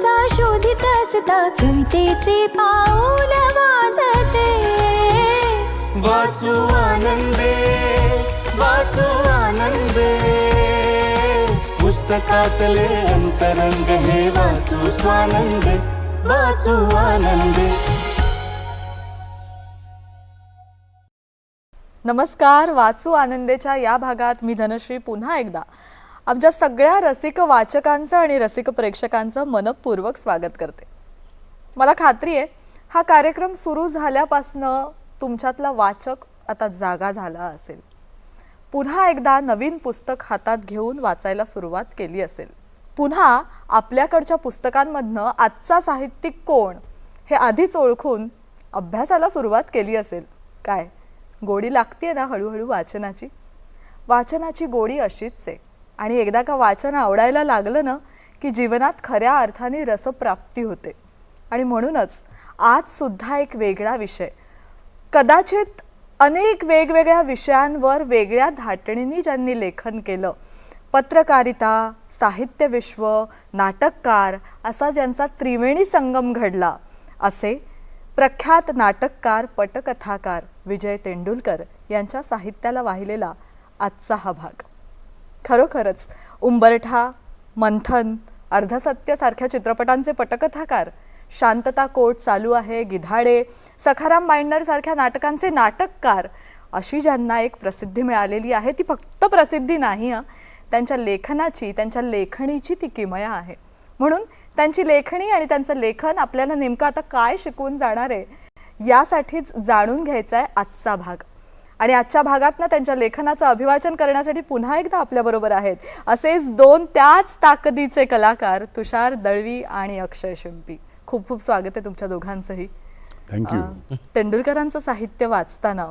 धुक्याचा शोधित असता कवितेचे पाऊल वाजते. वाचू आनंदे वाचू आनंदे. पुस्तकातले अंतरंग हे वाचू स्वानंदे वाचू आनंदे. नमस्कार वाचू आनंदेच्या या भागात मी धनश्री पुन्हा एकदा. आमच्या सगळ्या रसिक वाचकांचं आणि रसिक प्रेक्षकांचं मनपूर्वक स्वागत करते. मला खात्री आहे हा कार्यक्रम सुरू झाल्यापासनं तुमच्यातला वाचक आता जागा झाला असेल. पुन्हा एकदा नवीन पुस्तक हातात घेऊन वाचायला सुरुवात केली असेल. पुन्हा आपल्याकडच्या पुस्तकांमधनं आजचा साहित्यिक कोण हे आधीच ओळखून अभ्यासाला सुरुवात केली असेल. काय गोडी लागते ना हळूहळू वाचनाची? वाचनाची गोडी अशीच आहे. आणि एकदा का वाचन आवडायला लागलं ना की जीवनात खऱ्या अर्थाने रसप्राप्ती होते. आणि म्हणूनच आज सुद्धा एक वेगळा विषय. कदाचित अनेक वेगवेगळ्या विषयांवर वेगळ्या धाटणींनी ज्यांनी लेखन केलं पत्रकारिता साहित्य विश्व नाटककार असा ज्यांचा त्रिवेणी संगम घडला असे प्रख्यात नाटककार पटकथाकार विजय तेंडुलकर यांच्या साहित्याला वाहिलेला आजचा हा भाग. खरोखरच उंबरठा मंथन अर्धसत्यसारख्या चित्रपटांचे पटकथाकार शांतता कोट चालू आहे गिधाडे सखाराम बाइंडर नाटकांचे नाटककार अशी ज्यांना एक प्रसिद्धी मिळालेली आहे ती फक्त प्रसिद्धी नाही त्यांच्या लेखनाची त्यांच्या लेखणीची ती किमया आहे. म्हणून त्यांची लेखणी आणि त्यांचं लेखन आपल्याला नेमकं आता काय शिकवून जाणार आहे यासाठीच जाणून घ्यायचा आहे आजचा भाग. आणि आजच्या भागात ना त्यांच्या लेखनाचं अभिवाचन करण्यासाठी पुन्हा एकदा आपल्याबरोबर आहेत. असेच दोन त्याच ताकदीचे कलाकार तुषार दळवी आणि अक्षय शिंपी. खूप खूप स्वागत आहे तुमच्या दोघांचंही. थँक्यू तेंडुलकरांचं साहित्य वाचताना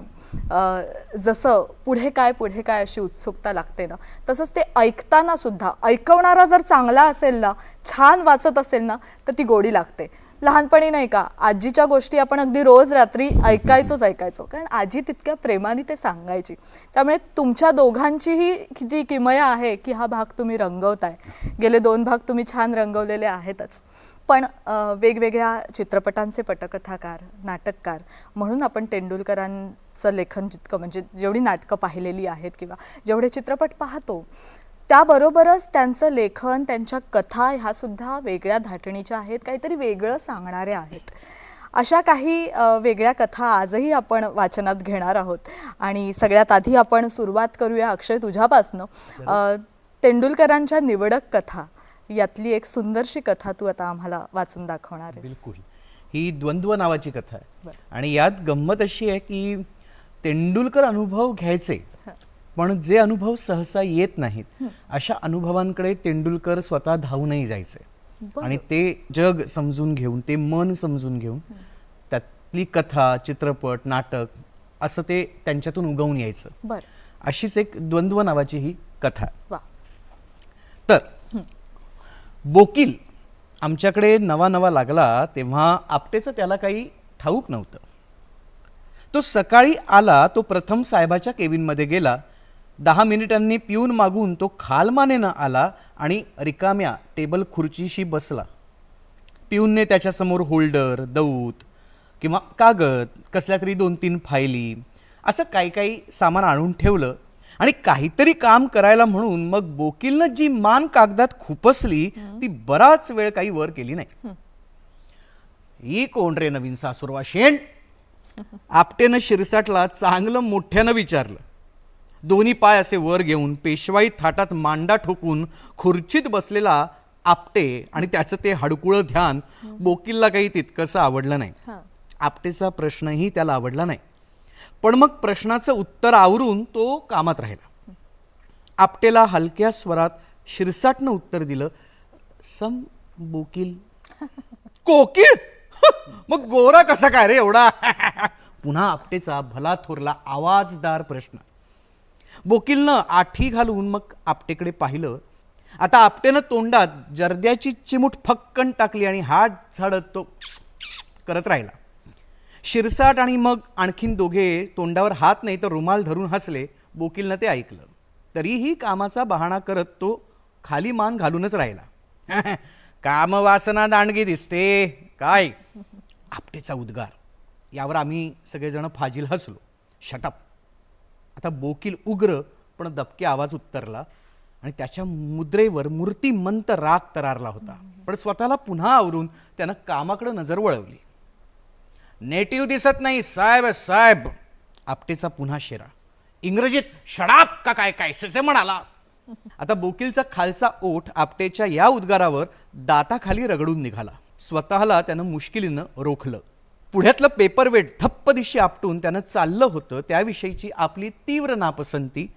जसं पुढे काय पुढे काय अशी उत्सुकता लागते ना तसंच ते ऐकताना सुद्धा ऐकवणारा जर चांगला असेल ना छान वाचत असेल ना तर ती गोडी लागते. लहानपणी नाही का आजीच्या गोष्टी आपण अगदी रोज रात्री ऐकायचोच ऐकायचो. कारण आजी तितक्या प्रेमाने ते सांगायची. त्यामुळे तुमच्या दोघांचीही किती किमया आहे की हा भाग तुम्ही रंगवताय. गेले दोन भाग तुम्ही छान रंगवलेले आहेतच. पण वेगवेगळ्या चित्रपटांचे पटकथाकार नाटककार म्हणून आपण तेंडुलकरांचं लेखन जितकं म्हणजे जेवढी नाटकं पाहिलेली आहेत किंवा जेवढे चित्रपट पाहतो त्याबरोबरच त्यांचं लेखन त्यांच्या कथा ह्या सुद्धा वेगळ्या धाटणीच्या आहेत काहीतरी वेगळं सांगणाऱ्या आहेत. अशा काही वेगळ्या कथा आजही आपण वाचनात घेणार आहोत. आणि सगळ्यात आधी आपण सुरुवात करूया अक्षय तुझ्यापासनं. तेंडुलकरांच्या निवडक कथा यातली एक सुंदरशी कथा तू आता आम्हाला वाचून दाखवणार आहेस. बिलकुल. ही द्वंद्व नावाची कथा आहे. आणि यात गंमत अशी आहे की तेंडुलकर अनुभव घ्यायचे. पण जे अनुभव सहसा येत नाहीत अशा अनुभवांकडे तेंडुलकर स्वतः धावूनही जायचे. आणि ते जग समजून घेऊन ते मन समजून घेऊन त्यातली कथा चित्रपट नाटक असं ते त्यांच्यातून उगवून यायचं. अशीच एक द्वंद्व नावाची ही कथा. तर बोकील आमच्याकडे नवा नवा लागला तेव्हा आपटेचं त्याला काही ठाऊक नव्हतं. तो सकाळी आला तो प्रथम साहेबाच्या केबिनमध्ये गेला. दहा मिनिटांनी पिऊन मागून तो खालमानेनं आला आणि रिकाम्या टेबल खुर्चीशी बसला. पिऊनने त्याच्यासमोर होल्डर दौत किंवा कागद कसल्या तरी दोन तीन फायली असं काही काही सामान आणून ठेवलं आणि काहीतरी काम करायला म्हणून मग बोकीलनं जी मान कागदात खुपसली ती बराच वेळ काही वर केली नाही. ही कोण रे नवीन सासुरवा शेण? आपटेनं शिरसाटला चांगलं मोठ्यानं विचारलं. दोन्ही पाय असे वर घेऊन पेशवाई थाटात मांडा ठोकून खुर्चीत बसलेला आपटे आणि त्याचं ते हडकुळं ध्यान बोकीलला काही तितकंसं आवडलं नाही. आपटेचा प्रश्नही त्याला आवडला नाही. पण मग प्रश्नाचं उत्तर आवरून तो कामात राहिला. आपटेला हलक्या स्वरात शिरसाटनं उत्तर दिलं सम बोकील. कोकिळ मग गोरा कसा काय रे एवढा? पुन्हा आपटेचा भला थोरला आवाजदार प्रश्न. बोकीलनं आठी घालून मग आपटेकडे पाहिलं. आता आपटेनं तोंडात जर्द्याची चिमूट फक्कन टाकली आणि हात झाडत तो करत राहिला. शिरसाट आणि मग आणखीन दोघे तोंडावर हात नाही तर रुमाल धरून हसले. बोकीलनं ते ऐकलं. तरीही कामाचा बहाणा करत तो खाली मान घालूनच राहिला. कामवासना दांडगी दिसते. काय? आपटेचा उद्गार. यावर आम्ही सगळेजण फाजील हसलो. शटप आता बोकील उग्र पण दबके आवाज उत्तरला आणि त्याच्या मुद्रेवर मूर्तिमंत राग तरारला होता. पण स्वतःला पुन्हा आवरून त्यानं कामाकडे नजर वळवली. नेटिव्ह दिसत नाही साहेब साहेब. आपटेचा पुन्हा शेरा. इंग्रजीत शडाप का काय काय से म्हणाला. आता बोकीलचा खालचा ओठ आपटेच्या या उद्गारावर दाताखाली रगडून निघाला. स्वतःला त्यानं मुश्किलीनं रोखलं. पुढ्यातलं पेपरवेट ठप्प दिशी आपटून त्यानं चाललं होतं त्याविषयीची आपली तीव्र नापसंती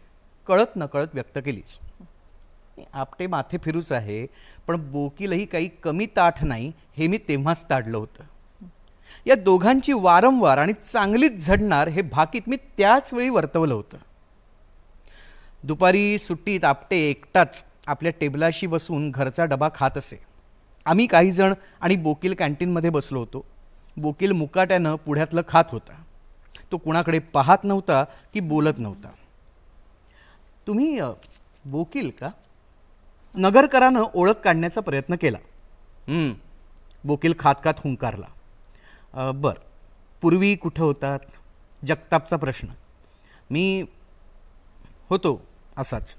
कळत नकळत व्यक्त केलीच. आपटे माथे फिरूच आहे पण बोकीलही काही कमी ताठ नाही हे मी तेव्हाच ताडलं होतं. या दोघांची वारंवार आणि चांगलीच झडणार हे भाकीत मी त्याच वेळी वर्तवलं होतं. दुपारी सुट्टीत आपटे एकटाच आपल्या टेबलाशी बसून घरचा डबा खात असे. आम्ही काही जण आणि बोकील कॅन्टीनमध्ये बसलो होतो. बोकील मुकाट्यानं पुढ्यातलं खात होता. तो कुणाकडे पाहत नव्हता की बोलत नव्हता. तुम्ही बोकील का? नगरकरानं ओळख काढण्याचा प्रयत्न केला. बोकील खात खात हुंकारला बर. पूर्वी कुठं होतात? जगतापचा प्रश्न. मी होतो असाच.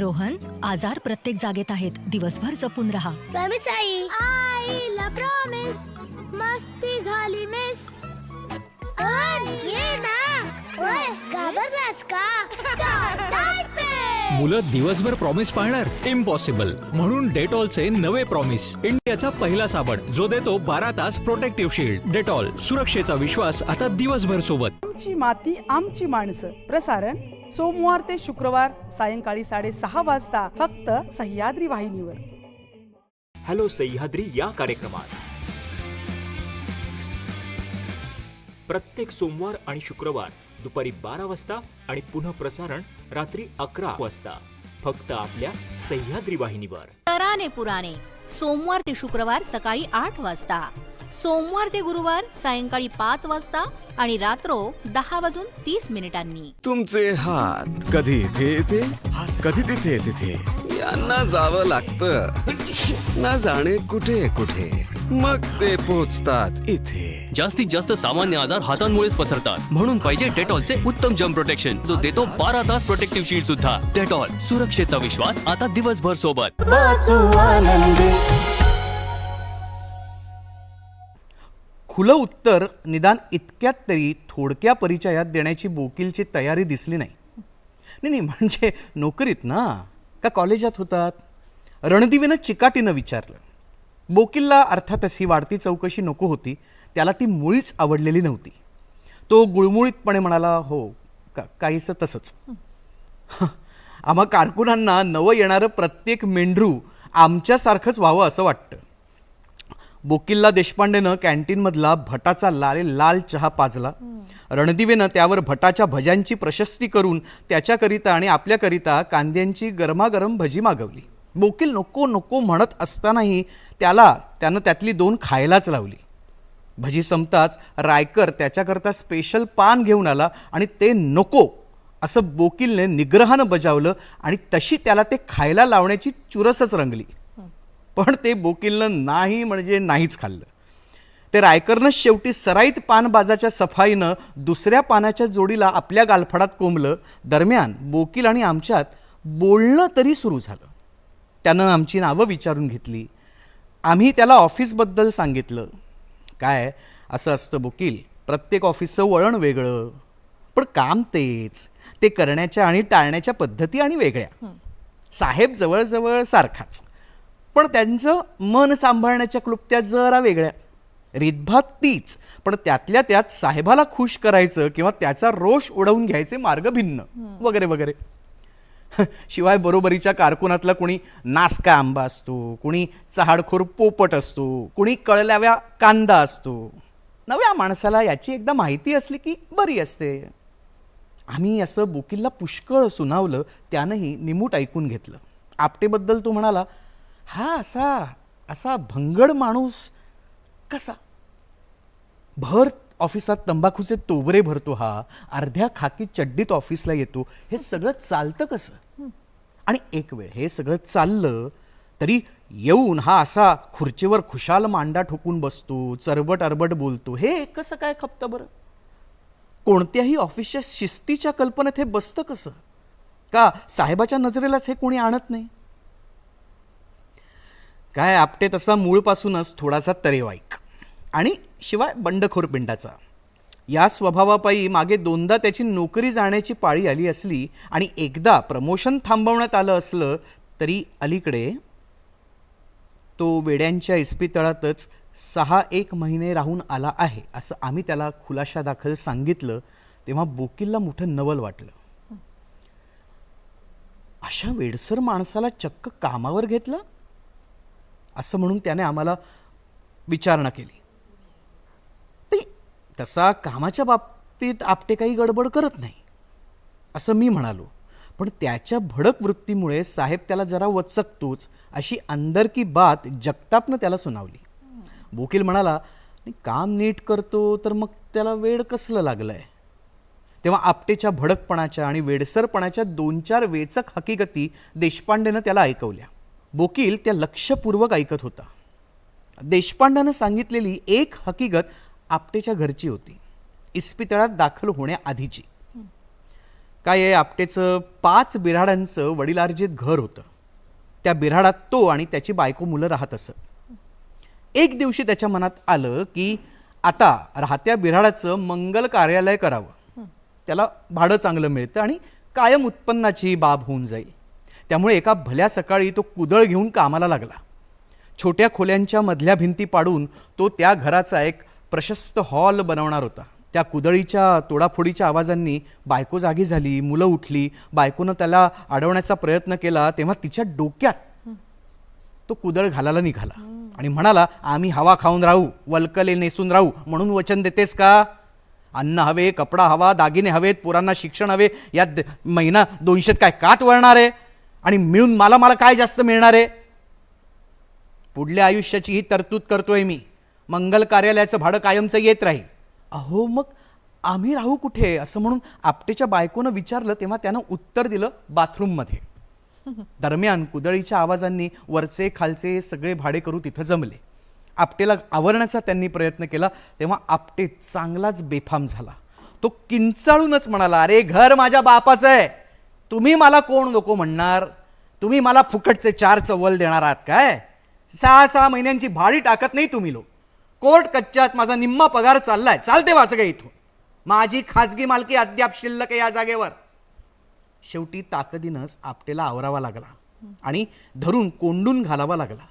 रोहन आजार प्रत्येक जागेत आहेत. दिवसभर जपून राहा. प्रॉमिस आई. आईला प्रॉमिस मस्ती झाली मिस ये ना. ओय घाबरलास का? मुलं दिवसभर प्रॉमिस पाळणार? इम्पॉसिबल म्हणून डेटॉलचे नवे प्रॉमिस इंडियाचा पहिला साबण. जो देतो बारा तास प्रोटेक्टिव्ह शील्ड डेटॉल सुरक्षेचा विश्वास आता दिवसभर सोबत. आमची माती आमची माणसं. प्रसारण सोमवार ते शुक्रवार सायंकाळी साडेसहा वाजता फक्त सह्याद्री वाहिनीवर. हॅलो सह्याद्री या कार्यक्रमात. प्रत्येक सोमवार आणि शुक्रवार दुपारी बारा वाजता आणि पुन्हा प्रसारण रात्री अकरा वाजता. फक्त आपल्या सह्याद्री वाहिनीवर. तराने पुराणे सोमवार ते शुक्रवार सकाळी आठ वाजता. सोमवार ते गुरुवार सायंकाळी पाच वाजता आणि रात्रो दहा वाजून तीस मिनिटांनी. तुमचे हात कधी इथे येते? कधी तिथे तिथे यांना जावं लागतं. ना जाणे कुठे कुठे? मग ते पोचतात इथे. जास्तीत जास्त सामान्य आजार हातांमुळेच पसरतात. म्हणून पाहिजे डेटॉलचे उत्तम जम प्रोटेक्शन जो देतो बारा तास प्रोटेक्टिव्ह शील्ड सुद्धा. डेटॉल सुरक्षेचा विश्वास आता दिवसभर सोबत. खुलं उत्तर निदान इतक्यात तरी थोडक्या परिचयात देण्याची बोकीलची तयारी दिसली नाही. नाही नाही म्हणजे नोकरीत ना? का कॉलेजात होतात? रणदिवेनं चिकाटीनं विचारलं. बोकीलला अर्थातच ही वाढती चौकशी नको होती त्याला ती मुळीच आवडलेली नव्हती. तो गुळमुळीतपणे म्हणाला हो का काहीसं तसंच. आम्हा कारकुनांना नवं येणारं प्रत्येक मेंढरू आमच्यासारखंच व्हावं असं वाटतं. बोकिल्ला देशपांडेनं कॅन्टीनमधला भटाचा लाल लाल चहा पाजला. रणदिवेनं त्यावर भटाच्या भज्यांची प्रशस्ती करून त्याच्याकरिता आणि आपल्याकरिता कांद्यांची गरमागरम भजी मागवली. बोकील नको नको म्हणत असतानाही त्याला त्यानं त्यातली दोन खायलाच लावली. भजी संपताच रायकर त्याच्याकरता स्पेशल पान घेऊन आला आणि ते नको असं बोकीलने निग्रहानं बजावलं आणि तशी त्याला ते खायला लावण्याची चुरसच रंगली. पण ते बोकिलनं नाही म्हणजे नाहीच खाल्लं. ते रायकरनं शेवटी सराईत पानबाजाच्या सफाईनं दुसऱ्या पानाच्या जोडीला आपल्या गालफडात कोंबलं. दरम्यान बोकील आणि आमच्यात बोलणं तरी सुरू झालं. त्यानं आमची नावं विचारून घेतली. आम्ही त्याला ऑफिसबद्दल सांगितलं. काय? असं असतं बोकील. प्रत्येक ऑफिसचं वळण वेगळं. पण काम तेच. ते करण्याच्या आणि टाळण्याच्या पद्धती आणि वेगळ्या. साहेब जवळजवळ सारखाच. पण त्यांचं मन सांभाळण्याच्या क्लुप्त्या जरा वेगळ्या. रीतभात तीच पण त्यातल्या त्यात साहेबाला खुश करायचं किंवा त्याचा रोष उडवून घ्यायचे मार्ग भिन्न वगैरे वगैरे. शिवाय बरोबरीच्या कारकुनातला कुणी नासका आंबा असतो कुणी चहाडखोर पोपट असतो कुणी कळल्याव्या कांदा असतो. नव्या माणसाला याची एकदा माहिती असली की बरी असते. आम्ही असं बोकीलला पुष्कळ सुनावलं त्यानंही निमूट ऐकून घेतलं. आपटेबद्दल तो म्हणाला हा असा असा भंगड माणूस कसा? भर ऑफिसात तंबाखूचे तोबरे भरतो हा अर्ध्या खाकी चड्डीत ऑफिसला येतो हे सगळं चालतं कसं? आणि एक वेळ हे सगळं चाललं तरी येऊन हा असा खुर्चीवर खुशाल मांडा ठोकून बसतो चरबट अरबट बोलतो हे कसं काय खपतं बरं? कोणत्याही ऑफिसच्या शिस्तीच्या कल्पनेत हे बसतं कसं? का साहेबाच्या नजरेलाच हे कोणी आणत नाही? काय आपटे तसा मूळपासूनच थोडासा तरेवाईक. आणि शिवाय बंडखोर पिंडाचा. या स्वभावापायी मागे दोनदा त्याची नोकरी जाण्याची पाळी आली असली आणि एकदा प्रमोशन थांबवण्यात आलं असलं तरी अलीकडे तो वेड्यांच्या इस्पितळातच सहा एक महिने राहून आला आहे असं आम्ही त्याला खुलाशा दाखल सांगितलं तेव्हा बोकीलला मोठं नवल वाटलं. अशा वेडसर माणसाला चक्क कामावर घेतलं? असं म्हणून त्याने आम्हाला विचारणा केली. ते तसा कामाच्या बाबतीत आपटे काही गडबड करत नाही असं मी म्हणालो. पण त्याच्या भडक वृत्तीमुळे साहेब त्याला जरा वचकतोच अशी अंदरकी बात जगतापनं त्याला सुनावली. बोकील म्हणाला काम नीट करतो तर मग त्याला वेड कसलं लागलंय? तेव्हा आपटेच्या भडकपणाच्या आणि वेडसरपणाच्या दोन चार वेचक हकीकती देशपांडेनं त्याला ऐकवल्या. बोकील त्या लक्षपूर्वक ऐकत होता. देशपांडानं सांगितलेली एक हकीकत आपटेच्या घरची होती. इस्पितळात दाखल होण्याआधीची. काय आहे आपटेचं? पाच बिराडांचं वडिलार्जित घर होतं. त्या बिराडात तो आणि त्याची बायको मुलं राहत असत. एक दिवशी त्याच्या मनात आलं की आता राहत्या बिराडाचं मंगल कार्यालय करावं. त्याला भाडं चांगलं मिळतं आणि कायम उत्पन्नाची बाब होऊन जाईल. त्यामुळे एका भल्या सकाळी तो कुदळ घेऊन कामाला लागला. छोट्या खोल्यांच्या मधल्या भिंती पाडून तो त्या घराचा एक प्रशस्त हॉल बनवणार होता. त्या कुदळीच्या तोडाफोडीच्या आवाजांनी बायको जागी झाली मुलं उठली बायकोनं त्याला अडवण्याचा प्रयत्न केला तेव्हा तिच्या डोक्यात तो कुदळ घालायला निघाला आणि म्हणाला आम्ही हवा खाऊन राहू वल्कले नेसून राहू म्हणून वचन देतेस का? अन्न हवे कपडा हवा दागिने हवेत पोरांना शिक्षण हवे यात द- महिना दोनशेत काय काट वळणार आहे? आणि मिळून मला मला काय जास्त मिळणार आहे? पुढल्या आयुष्याची ही तरतूद करतोय मी. मंगल कार्यालयाचं भाडं कायमचं येत राहील. अहो मग आम्ही राहू कुठे? असं म्हणून आपटेच्या बायकोनं विचारलं तेव्हा त्यानं उत्तर दिलं बाथरूममध्ये. दरम्यान कुदळीच्या आवाजांनी वरचे खालचे सगळे भाडेकरू तिथं जमले. आपटेला आवरण्याचा त्यांनी प्रयत्न केला तेव्हा आपटे चांगलाच बेफाम झाला. तो किंचाळूनच म्हणाला अरे घर माझ्या बापाचं आहे. तुम्ही मला कोण नको म्हणणार? तुम्ही मला फुकटचे चार चव्वल देणार आहात काय? सहा सहा महिन्यांची भाडी टाकत नाही तुम्ही लोक. कोर्ट कच्च्यात माझा निम्मा पगार चाललाय. चालते वा काय इथून. माझी खाजगी मालकी अद्याप शिल्लक आहे या जागेवर. शेवटी ताकदीनंच आपटेला आवरावा लागला आणि धरून कोंडून घालावा लागला.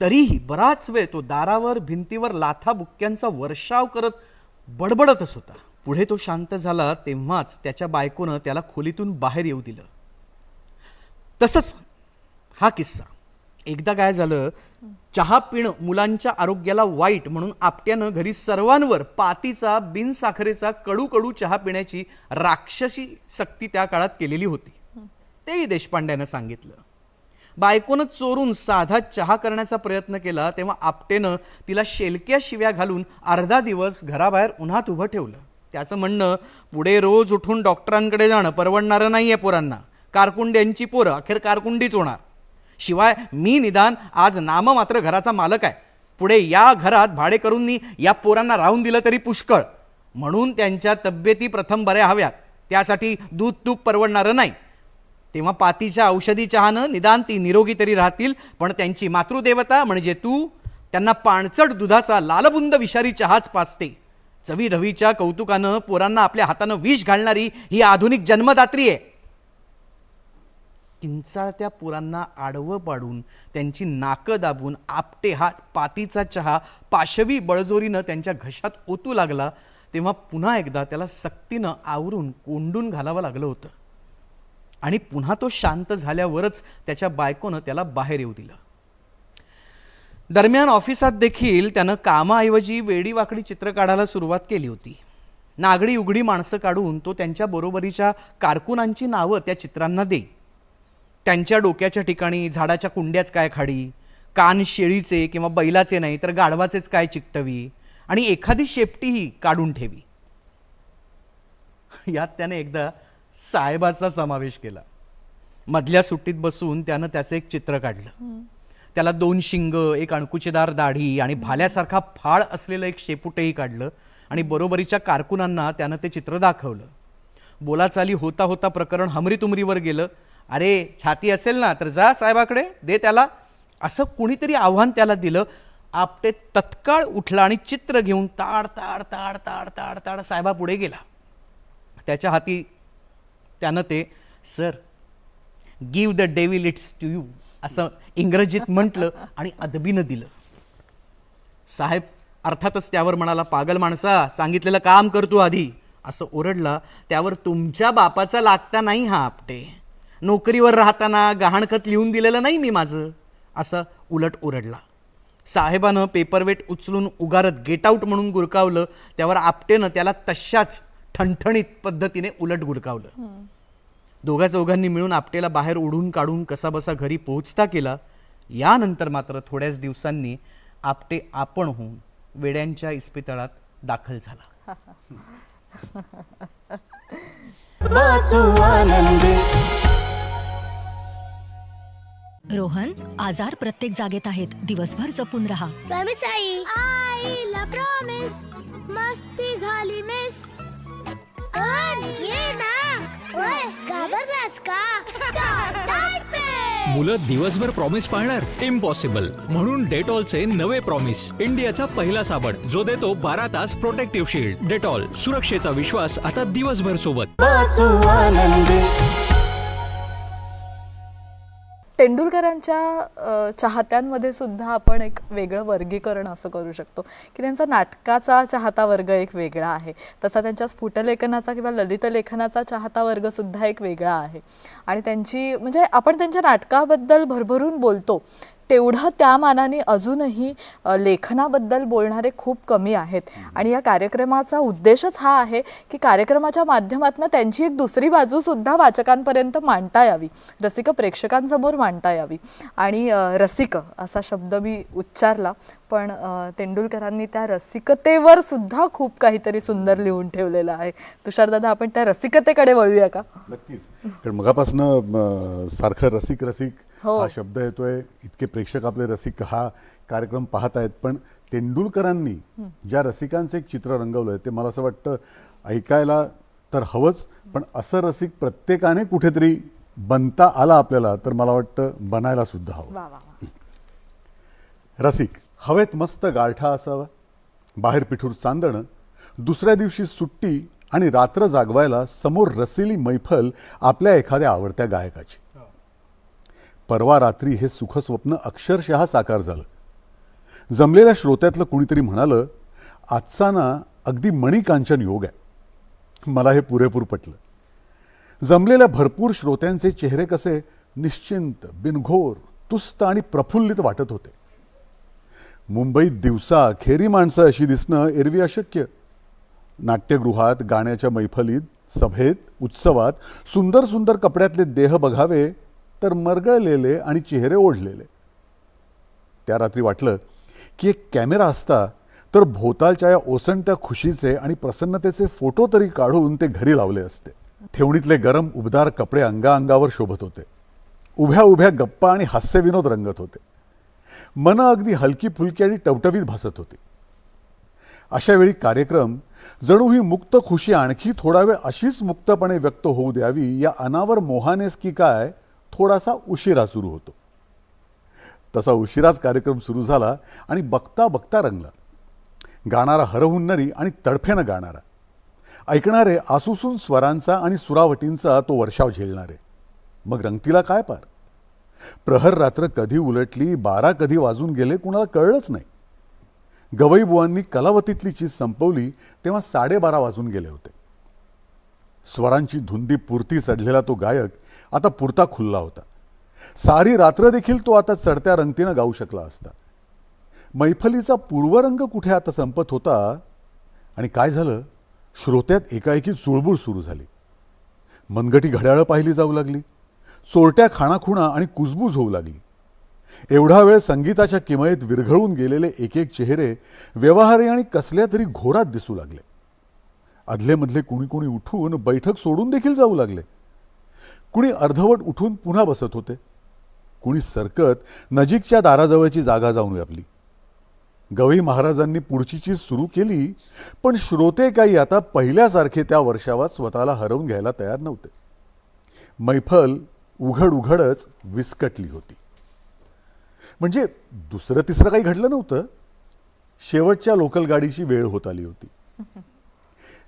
तरीही बराच वेळ तो दारावर भिंतीवर लाथा बुक्क्यांचा वर्षाव करत बडबडतच होता. पुढे तो शांत झाला तेव्हाच त्याच्या बायकोनं त्याला खोलीतून बाहेर येऊ दिलं. तसंच हा किस्सा. एकदा काय झालं चहा पिणं मुलांच्या आरोग्याला वाईट म्हणून आपट्यानं घरी सर्वांवर पातीचा बिनसाखरेचा कडू कडू चहा पिण्याची राक्षसी सक्ती त्या काळात केलेली होती. तेही देशपांड्यानं सांगितलं. बायकोनं चोरून साधा चहा करण्याचा प्रयत्न केला तेव्हा आपटेनं तिला शेलक्या शिव्या घालून अर्धा दिवस घराबाहेर उन्हात उभं ठेवलं. त्याचं म्हणणं पुढे रोज उठून डॉक्टरांकडे जाणं परवडणारं नाही आहे पोरांना. कारकुंड्यांची पोरं अखेर कारकुंडीच होणार. शिवाय मी निदान आज नाम मात्र घराचा मालक आहे. पुढे या घरात भाडेकरूंनी या पोरांना राहून दिलं तरी पुष्कळ. म्हणून त्यांच्या तब्येती प्रथम बऱ्या हव्यात. त्यासाठी दूध तूप परवडणारं नाही. तेव्हा पातीच्या औषधी चहानं निदान ती निरोगी तरी राहतील पण त्यांची मातृदेवता म्हणजे तू. त्यांना पाणचट दुधाचा लालबुंद विषारी चहाच पाचते चवी रवीच्या कौतुकानं पोरांना आपल्या हातानं विष घालणारी ही आधुनिक जन्मदात्री आहे. किंचाळत्या पोरांना आडवं पाडून त्यांची नाकं दाबून आपटे हा पातीचा चहा पाशवी बळजोरीनं त्यांच्या घशात ओतू लागला तेव्हा पुन्हा एकदा त्याला सक्तीनं आवरून कोंडून घालावं लागलं होतं. आणि पुन्हा तो शांत झाल्यावरच त्याच्या बायकोनं त्याला बाहेर येऊ दिलं. दरम्यान ऑफिसात देखील त्यानं कामाऐवजी वेडीवाकडी चित्र काढायला सुरुवात केली होती. नागडी उघडी माणसं काढून तो त्यांच्या बरोबरीच्या कारकुनांची नावं त्या चित्रांना दे. त्यांच्या डोक्याच्या ठिकाणी झाडाच्या कुंड्याच काय खाडी कान शेळीचे किंवा बैलाचे नाही तर गाढवाचेच काय चिकटवी आणि एखादी शेपटीही काढून ठेवी. यात त्याने एकदा साहेबाचा समावेश केला. मधल्या सुट्टीत बसून त्यानं त्याचं एक चित्र काढलं. त्याला दोन शिंग एक अणकुचेदार दाढी आणि भाल्यासारखा फाळ असलेलं एक शेपुटही काढलं आणि बरोबरीच्या कारकुनांना त्यानं ते चित्र दाखवलं. बोलाचाली होता होता प्रकरण हमरीतुमरीवर गेलं. अरे छाती असेल ना तर जा साहेबाकडे दे त्याला. असं कुणीतरी आव्हान त्याला दिलं. आपटे तत्काळ उठला आणि चित्र घेऊन ताड ताड ताड ताड ताड ताड साहेबापुढे गेला. त्याच्या हाती त्यानं ते sir give the devil its due. असं इंग्रजीत म्हटलं आणि अदबीनं दिलं. साहेब अर्थातच त्यावर म्हणाला पागल माणसा सांगितलेलं काम करतो आधी. असं ओरडला त्यावर तुमच्या बापाचा लागता नाही हा आपटे. नोकरीवर राहताना गहाणखत लिहून दिलेलं नाही मी माझं असं उलट ओरडला. साहेबानं पेपरवेट उचलून उगारत गेट आऊट म्हणून गुरकावलं त्यावर आपटेनं त्याला तशाच ठणठणीत पद्धतीने उलट गुरकावलं. दोघा चौघांनी मिळून आपटेला बाहेर ओढून काढून कसाबसा घरी पोहोचता केला यानंतर मात्र थोड्याच दिवसांनी आपटे आपण होऊन वेड्यांच्या इस्पितळात दाखल झाला. रोहन आजार प्रत्येक जागेत आहेत. दिवसभर जपून राहा. प्रॉमिस आई. आईला प्रॉमिस मस्ती झाली मिस ये ना. घाबरलास का मुलं दिवसभर प्रॉमिस पाळणार? इम्पॉसिबल म्हणून डेटॉलचे नवे प्रॉमिस इंडियाचा पहिला साबण. जो देतो बारा तास प्रोटेक्टिव्ह शील्ड डेटॉल सुरक्षेचा विश्वास आता दिवसभर सोबत. तेंडुलकरांच्या चाहत्यांमध्ये सुद्धा आपण एक वेगळं वर्गीकरण असं करू शकतो की त्यांचा नाटकाचा चाहता वर्ग एक वेगळा आहे. तसा त्यांच्या स्फुटलेखनाचा किंवा ललित लेखनाचा चाहता वर्ग सुद्धा एक वेगळा आहे. आणि त्यांची म्हणजे आपण त्यांच्या नाटकाबद्दल भरभरून बोलतो तेवढं त्या मानाने अजूनही लेखनाबद्दल बोलणारे खूप कमी आहेत. आणि या कार्यक्रमाचा उद्देशच हा आहे की कार्यक्रमाच्या माध्यमातून त्यांची एक दुसरी बाजू सुद्धा वाचकांपर्यंत मांडता यावी. रसिक प्रेक्षकांसमोर मांडता यावी. आणि रसिक असा शब्द मी उच्चारला पण तेंडुलकरांनी त्या रसिकतेवर सुद्धा खूप काहीतरी सुंदर लिहून ठेवलेलं आहे. तुषारदादा आपण त्या रसिकतेकडे वळूया का? नक्कीच. कारण मगापासनं सारखं रसिक रसिक हो. हा शब्द येतोय. इतके प्रेक्षक आपले रसिक हा कार्यक्रम पाहत आहेत पण तेंडुलकरांनी ज्या रसिकांचं एक चित्र रंगवलंय ते मला असं वाटतं ऐकायला तर हवंच पण असं रसिक प्रत्येकाने कुठेतरी बनता आला आपल्याला तर मला वाटतं बनायला सुद्धा हवं. रसिक हवेत मस्त गारठा असावा बाहेर पिठूर चांदणं दुसऱ्या दिवशी सुट्टी आणि रात्र जागवायला समोर रसिली मैफल आपल्या एखाद्या आवडत्या गायकाची. परवा रात्री हे सुखस्वप्न अक्षरशः साकार झालं. जमलेल्या श्रोत्यातलं कुणीतरी म्हणालं आजचा ना अगदी मणिकांचन योग आहे. मला हे पुरेपूर पटलं. जमलेल्या भरपूर श्रोत्यांचे चेहरे कसे निश्चिंत बिनघोर तुस्त आणि प्रफुल्लित वाटत होते. मुंबईत दिवसा खेरी माणसं अशी दिसणं एरवी अशक्य. नाट्यगृहात गाण्याच्या मैफलीत सभेत उत्सवात सुंदर सुंदर कपड्यातले देह बघावे तर मरगळलेले आणि चेहरे ओढलेले. त्या रात्री वाटलं की एक कॅमेरा असता तर भोवतालच्या या ओसंट्या खुशीचे आणि प्रसन्नतेचे फोटो तरी काढून ते घरी लावले असते. ठेवणीतले गरम उबदार कपडे अंगाअंगावर शोभत होते. उभ्या उभ्या गप्पा आणि हास्यविनोद रंगत होते. मन अगदी हलकी फुलकी आणि टवटवीत भासत होती. अशा वेळी कार्यक्रम जणू ही मुक्त खुशी आणखी थोडा वेळ अशीच मुक्तपणे व्यक्त होऊ द्यावी या अनावर मोहानेस की काय थोडासा उशिरा सुरू होतो. तसा उशिराच कार्यक्रम सुरू झाला आणि बघता बघता रंगला. गाणारा हरहुन्नरी आणि तडफेनं गाणारा. ऐकणारे आसुसून स्वरांचा आणि सुरावटींचा तो वर्षाव झेलणारे. मग रंगतीला काय पार? प्रहर रात्र कधी उलटली बारा कधी वाजून गेले कुणाला कळलंच नाही. गवईबुवांनी कलावतीतली चीज संपवली तेव्हा साडेबारा वाजून गेले होते. स्वरांची धुंदी पुरती चढलेला तो गायक आता पुरता खुल्ला होता. सारी रात्र देखील तो आता चढत्या रंगतीनं गाऊ शकला असता. मैफलीचा पूर्वरंग कुठे आता संपत होता आणि काय झालं? श्रोत्यात एकाएकी चुळबुळ सुरू झाली. मनगटी घड्याळं पाहिली जाऊ लागली. चोरट्या खाणाखुणा आणि कुजबूज होऊ लागली. एवढा वेळ संगीताच्या किमयेत विरघळून गेलेले एक एक चेहरे व्यवहारी आणि कसल्या तरी घोरात दिसू लागले. अधलेमधले कुणी कुणी उठून बैठक सोडून देखील जाऊ लागले. कुणी अर्धवट उठून पुन्हा बसत होते. कुणी सरकत नजीकच्या दाराजवळची जागा जाऊन व्यापली. गवई महाराजांनी पुढची चीज सुरू केली पण श्रोते काही आता पहिल्यासारखे त्या वर्षावात स्वतःला हरवून घ्यायला तयार नव्हते. मैफल उघड उघडच विस्कटली होती. म्हणजे दुसरं तिसरं काही घडलं नव्हतं. शेवटच्या लोकल गाडीची वेळ होत आली होती.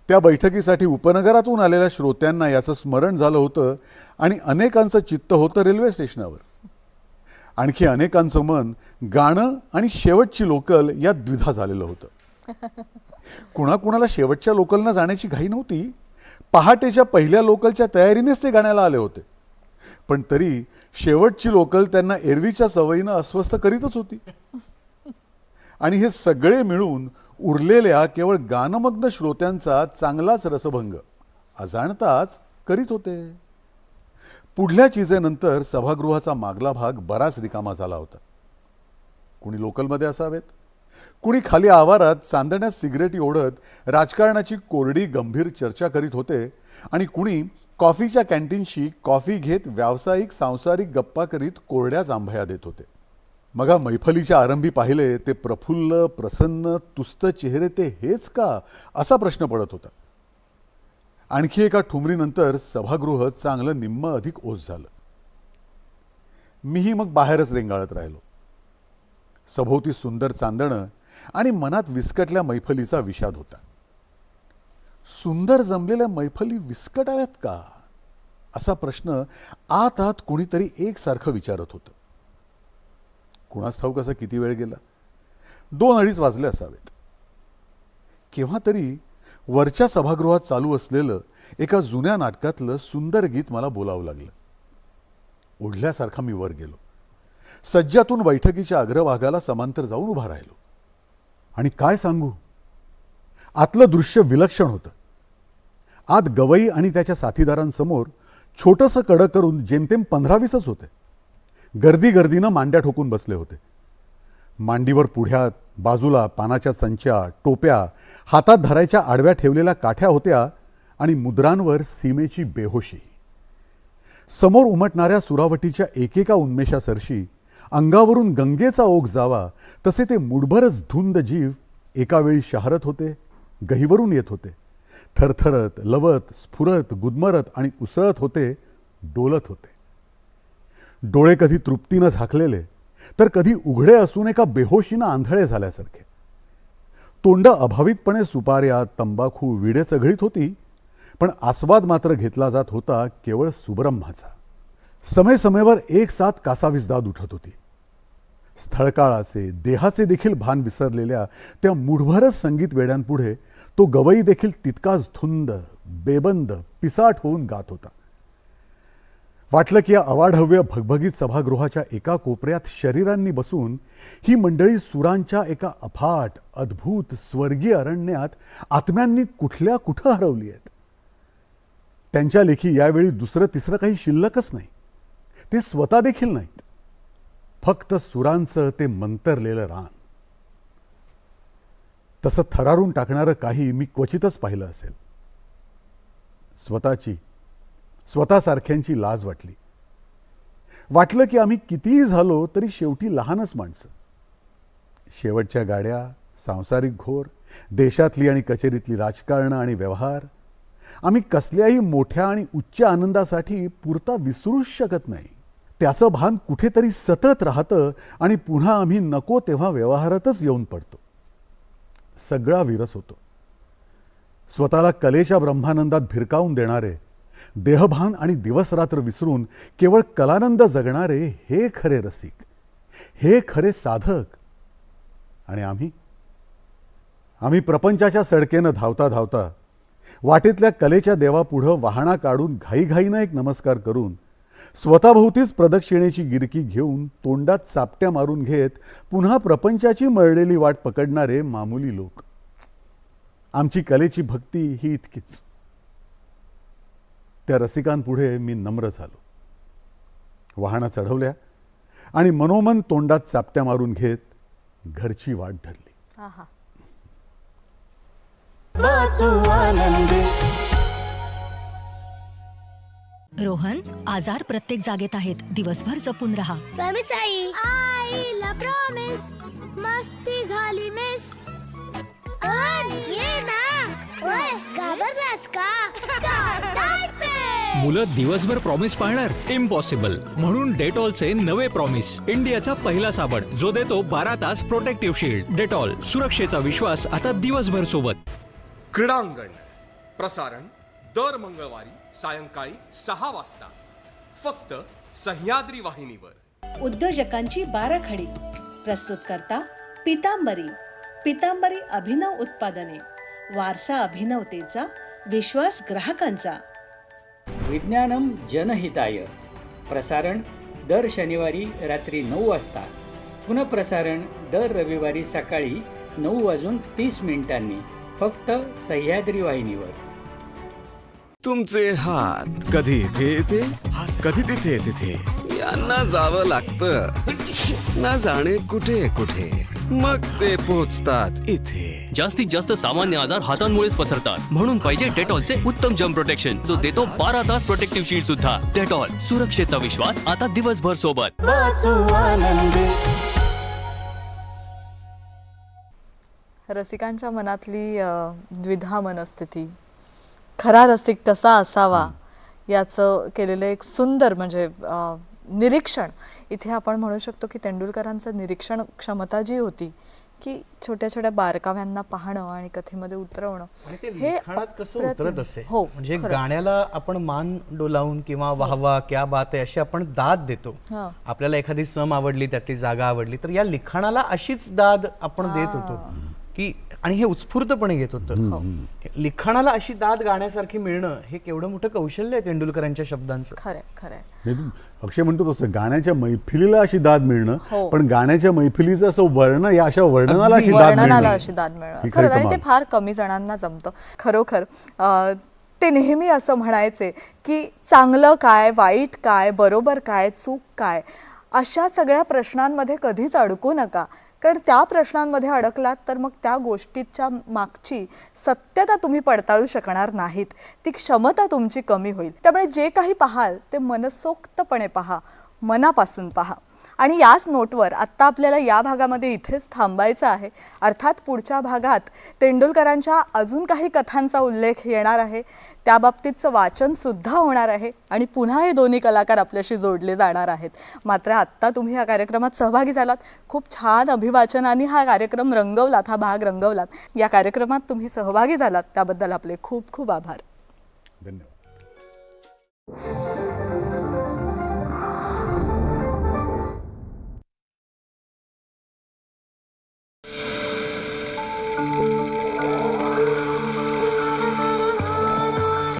त्या बैठकीसाठी उपनगरातून आलेल्या श्रोत्यांना याचं स्मरण झालं होतं आणि अनेकांचं चित्त होतं रेल्वे स्टेशनावर. आणखी अनेकांचं मन गाणं आणि शेवटची लोकल या द्विधा झालेलं होतं. कुणाकुणाला शेवटच्या लोकलनं जाण्याची घाई नव्हती. पहाटेच्या पहिल्या लोकलच्या तयारीनेच ते गाण्याला आले होते. पण तरी शेवटची लोकल त्यांना एरवीच्या सवयीनं अस्वस्थ करीतच होती. आणि हे सगळे मिळून उरलेल्या केवळ गानमग्न श्रोत्यांचा चांगलाच रसभंग. अजाणताच करीत होते. पुढल्या चिजेनंतर सभागृहाचा मागला भाग बराच रिकामा झाला होता. कुणी लोकलमध्ये असावेत? कुणी खाली आवारात चांदण्यात सिगरेटी ओढत राजकारणाची कोरडी गंभीर चर्चा करीत होते आणि कुणी कॉफीच्या कॅन्टीनशी कॉफी घेत व्यावसायिक सांसारिक गप्पा करीत कोरड्या जांभया देत होते. मगा मैफलीच्या आरंभी पाहिले ते प्रफुल्ल प्रसन्न तुस्त चेहरे ते हेच का? असा प्रश्न पडत होता. आणखी एका ठुमरीनंतर सभागृह चांगलं निम्म अधिक ओझ झालं. मीही मग बाहेरच रेंगाळत राहिलो. सभोवती सुंदर चांदणं आणि मनात विस्कटल्या मैफलीचा विषाद होता. सुंदर जमलेल्या मैफली विस्कटाव्यात का? असा प्रश्न आत आत कुणीतरी एकसारखं विचारत होतं. कुणास ठाऊक असा किती वेळ गेला? दोन अडीच वाजले असावेत. केव्हा तरी वरच्या सभागृहात चालू असलेलं एका जुन्या नाटकातलं सुंदर गीत मला बोलावं लागलं. ओढल्यासारखा मी वर गेलो. सज्जातून बैठकीच्या अग्रभागाला समांतर जाऊन उभा राहिलो. आणि काय सांगू? आतलं दृश्य विलक्षण होतं. आत गवई आणि त्याच्या साथीदारांसमोर छोटंसं कडं करून जेमतेम पंधरावीसच होते. गर्दी गर्दीनं मांड्या ठोकून बसले होते. मांडीवर पुढ्यात बाजूला पानाच्या संच्या टोप्या हातात धरायच्या आडव्या ठेवलेल्या काठ्या होत्या आणि मुद्रांवर सीमेची बेहोशी. समोर उमटणाऱ्या सुरावटीच्या एकेका उन्मेषासरशी अंगावरून गंगेचा ओघ जावा तसे ते मुठभरच धुंद जीव एकावेळी शहरत शहारत होते गहीवरून येत होते. थरथरत लवत स्फुरत गुदमरत आणि उसळत होते डोलत होते. डोळे कधी तृप्तीनं झाकलेले तर कधी उघडे असून एका बेहोशीनं आंधळे झाल्यासारखे. तोंड अभावितपणे सुपाऱ्या तंबाखू विडे चघळीत होती पण आस्वाद मात्र घेतला जात होता केवळ सुब्रह्माचा. समयसमयवर एक साथ कासावीसदाद उठत होती. स्थळकाळाचे देहाचे देखील भान विसरलेल्या त्या मुठभरच संगीत वेड्यांपुढे तो गवई देखील तितकाच धुंद बेबंद पिसाट होऊन गात होता. वाटलं की या अवाढव्य भगभगीत सभागृहाच्या एका कोपऱ्यात शरीरांनी बसून ही मंडळी सुरांच्या एका अफाट अद्भुत स्वर्गीय अरण्यात आत्म्यांनी कुठल्या कुठं हरवली आहेत? त्यांच्या लेखी यावेळी दुसरं तिसरं काही शिल्लकच नाही. ते स्वतः देखील नाहीत. फक्त सुरांचं ते मंतरलेलं रान. तसं थरारून टाकणारं काही मी क्वचितच पाहिलं असेल. स्वतःची स्वतःसारख्यांची लाज वाटली. वाटलं की आम्ही कितीही झालो तरी शेवटी लहानच माणसं. शेवटच्या गाड्या सांसारिक घोर देशातली आणि कचेरीतली राजकारणं आणि व्यवहार आम्ही कसल्याही मोठ्या आणि उच्च आनंदासाठी पुरता विसरूच शकत नाही. त्याचं भान कुठेतरी सतत राहतं आणि पुन्हा आम्ही नको तेव्हा व्यवहारातच येऊन पडतो. सगळा विरस होतो. स्वतःला कलेच्या ब्रह्मानंदात भिरकावून देणारे देहभान आणि दिवसरात्र विसरून केवळ कलानंद जगणारे हे खरे रसिक हे खरे साधक. आणि आम्ही आम्ही प्रपंचाच्या सडकेनं धावता धावता वाटेतल्या कलेच्या देवापुढं वाहणा काढून घाईघाईनं एक नमस्कार करून स्वतःभोवतीच प्रदक्षिणेची गिरकी घेऊन तोंडात चापट्या मारून घेत पुन्हा प्रपंचाची मळलेली वाट पकडणारे मामुली लोक. आमची कलेची भक्ती ही इतकीच. त्या रसिकांपुढे मी नम्र झालो. वाहना चढवल्या आणि मनोमन तोंडात चापट्या मारून घेत घरची वाट धरली. रोहन आजार प्रत्येक जागेत आहेत. दिवसभर जपून राहा. प्रॉमिस आई. आईला प्रॉमिस मस्ती झाली मिस पण ये ना. ओय का मुलं दिवसभर प्रॉमिस पाळणार? इम्पॉसिबल म्हणून डेटॉलचे नवे प्रॉमिस इंडियाचा पहिला साबण. जो देतो बारा तास प्रोटेक्टिव्ह शील्ड डेटॉल सुरक्षेचा विश्वास आता दिवसभर सोबत. क्रीडांगण. प्रसारण दर मंगळवारी सायंकाळी सहा वाजता. फक्त सह्याद्री वाहिनीवर. उद्योजकांची बाराखडी. प्रस्तुत करता पितांबरी. पितांबरी अभिनव उत्पादने. वारसा अभिनवतेचा विश्वास ग्राहकांचा. विज्ञानम जनहिताय। प्रसारण दर शनिवारी रात्री नऊ वाजता। पुनःप्रसारण दर रविवारी सकाळी नऊ वाजून तीस मिनिटांनी फक्त सह्याद्री वाहिनीवर. तुमचे हात कधी इथे येते? कधी तिथे तिथे? यांना जावं लागतं. ना जाणे कुठे कुठे? मग ते पोचतात इथे. जास्तीत जास्त सामान्य आजार हातांमुळेच पसरतात. म्हणून पाहिजे डेटॉलचे उत्तम जम प्रोटेक्शन जो देतो बारा तास प्रोटेक्टिव्ह शील्ड सुद्धा. डेटॉल सुरक्षेचा विश्वास आता दिवसभर सोबत. रसिकांच्या मनातली द्विधा मनस्थिती. खरा रसिक कसा असावा याचं केलेलं एक सुंदर म्हणजे निरीक्षण. इथे आपण म्हणू शकतो की तेंडुलकरांचं निरीक्षण क्षमता जी होती की छोट्या छोट्या बारकाव्यांना पाहणं आणि कथेमध्ये उतरवणं. लिखाणात कसं उतरत. असे? हो म्हणजे. गाण्याला आपण मान डोलावून किंवा वाहवा क्या बात आहे अशी आपण दाद देतो. हा. आपल्याला एखादी सम आवडली त्यातली जागा आवडली तर या लिखाणाला अशीच दाद आपण देत होतो की आणि हे उत्स्फूर्तपणे घेत होतं. लिखाणाला अशी दाद गाण्यासारखी मिळणं हे केवढं मोठं कौशल्य आहे तेंडुलकरांच्या शब्दांचं. खरंय खरंय. हे तू- अक्षय म्हणतो तसं गाण्याच्या मैफिलीला अशी दाद मिळणं हो. पण गाण्याच्या मैफिलीचं असं वर्ण या अशा वर्णनाला. अशी दाद मिळणं अशी दाद मिळणं खरी आणि. ते फार कमी जणांना जमतं खरोखर ते नेहमी असं म्हणायचे की चांगलं काय वाईट काय बरोबर काय चूक काय अशा सगळ्या प्रश्नांमध्ये कधीच अडकू नका कारण त्या प्रश्नांमध्ये अडकलात तर मग त्या गोष्टीच्या मागची सत्यता तुम्ही पडताळू शकणार नाहीत. ती क्षमता तुमची कमी होईल. त्यामुळे जे काही पाहाल ते मनसोक्तपणे पहा. मनापासून पहा. आणि याच नोटवर आत्ता आपल्याला या भागामध्ये इथेच थांबायचं आहे. अर्थात पुढच्या भागात तेंडुलकरांच्या अजून काही कथांचा उल्लेख येणार आहे. त्या बाबतीतचं होणार आहे आणि पुन्हा हे दोन्ही कलाकार आपल्याशी जोडले जाणार आहेत. मात्र आत्ता तुम्ही या कार्यक्रमात सहभागी झालात. खूप छान अभिवाचनाने हा कार्यक्रम रंगवलात हा भाग रंगवलात. या कार्यक्रमात तुम्ही सहभागी झालात. त्याबद्दल आपले खूप खूप आभार. धन्यवाद.